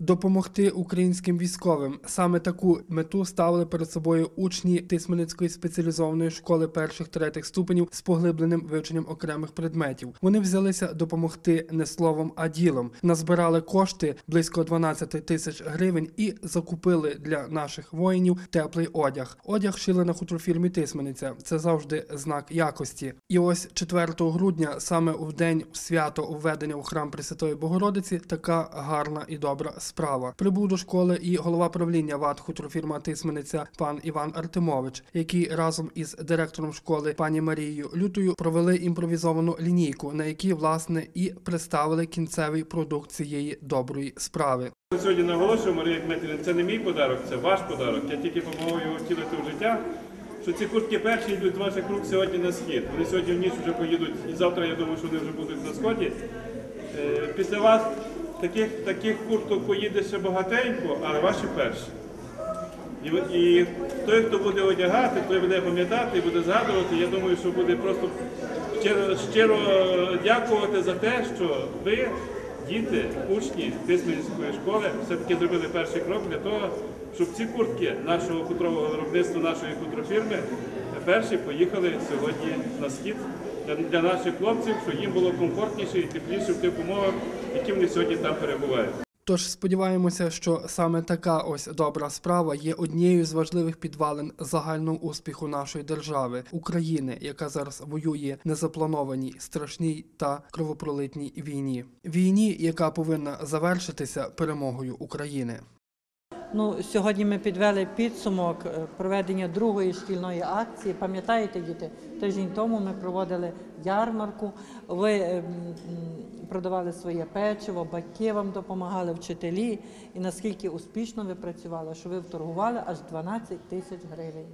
Допомогти українським військовим саме таку мету ставили перед собою учні Тисменницької спеціалізованої школи перших третіх ступенів з поглибленим вивченням окремих предметів. Вони взялися допомогти не словом, а ділом. Назбирали кошти близько 12 тисяч гривень і закупили для наших воїнів теплий одяг. Одяг шили на хуторфірмі Тисмениця. Це завжди знак якості. І ось 4 грудня, саме у день свято введення у храм Пресвятої Богородиці, така гарна і добра справа. Прибув до школи і голова правління ВАТ хуторфірма Тисмениця пан Іван Артемович, який разом із директором школи пані Марією Лютою провели імпровізовану лінійку, на якій власне і представили кінцевий продукт цієї доброї справи. Сьогодні наголошуємо, Марія Дмитрівна, це не мій подарок, це ваш подарок. Я тільки допомагаю його втілити в життя. Що ці куртки перші йдуть з ваших рук сьогодні на схід. Вони сьогодні в ніч вже поїдуть, і завтра я думаю, що вони вже будуть на сході. Е, Після вас таких, таких курток поїде ще багатенько, але ваші перші. І, і той, хто буде одягати, той буде пам'ятати буде згадувати. Я думаю, що буде просто щиро, щиро дякувати за те, що ви, діти, учні Тисменської школи, все-таки зробили перший крок для того, щоб ці куртки нашого хутрового виробництва, нашої хутрофірми, перші поїхали сьогодні на схід для наших хлопців, щоб їм було комфортніше і тепліше в тих умовах, які вони сьогодні там перебувають. Тож сподіваємося, що саме така ось добра справа є однією з важливих підвалин загального успіху нашої держави України, яка зараз воює незапланованій, страшній та кровопролитній війні. Війні, яка повинна завершитися перемогою України. Ну, сьогодні ми підвели підсумок е, проведення другої шкільної акції. Пам'ятаєте, діти, тиждень тому ми проводили ярмарку. Ви ем, продавали своє печиво, батьки вам допомагали, вчителі. І наскільки успішно ви працювали, що ви вторгували аж 12 тисяч гривень.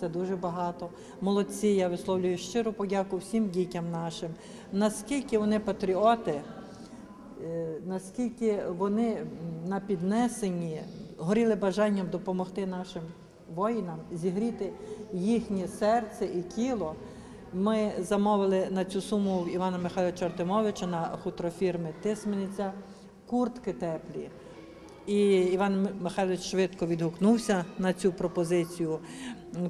Це дуже багато. Молодці, я висловлюю щиру подяку всім дітям нашим. Наскільки вони патріоти, Е, наскільки вони на піднесенні горіли бажанням допомогти нашим воїнам, зігріти їхнє серце і тіло. Ми замовили на цю суму в Івана Михайловича Артемовича на хутрофірми Тисмениця куртки теплі. І Іван Михайлович швидко відгукнувся на цю пропозицію.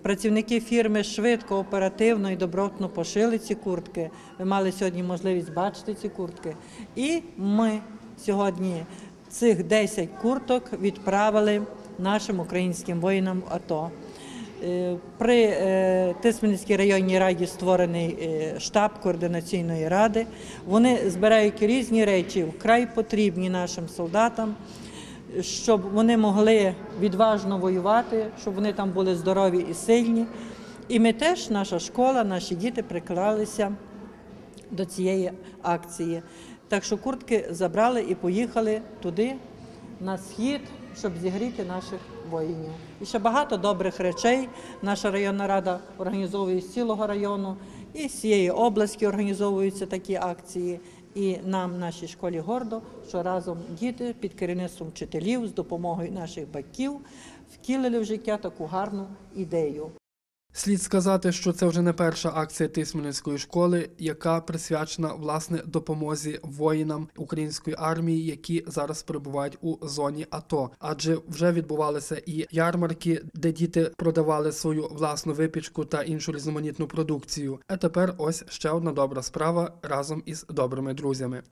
Працівники фірми швидко, оперативно і добротно пошили ці куртки. Ви мали сьогодні можливість бачити ці куртки. І ми сьогодні цих 10 курток відправили нашим українським воїнам АТО. Е, При е, Тисменській районній раді створений е, штаб координаційної ради. Вони збирають різні речі, вкрай потрібні нашим солдатам, щоб вони могли відважно воювати, щоб вони там були здорові і сильні. І ми теж, наша школа, наші діти приклалися до цієї акції. Так що куртки забрали і поїхали туди, на схід, щоб зігріти наших воїнів. І ще багато добрих речей. Наша районна рада організовує з цілого району і з цієї області організовуються такі акції. І нам, нашій школі, гордо, що разом діти під керівництвом вчителів з допомогою наших батьків втілили в життя таку гарну ідею. Слід сказати, що це вже не перша акція Тисменницької школи, яка присвячена власне допомозі воїнам української армії, які зараз перебувають у зоні АТО. Адже вже відбувалися і ярмарки, де діти продавали свою власну випічку та іншу різноманітну продукцію. А тепер ось ще одна добра справа разом із добрими друзями.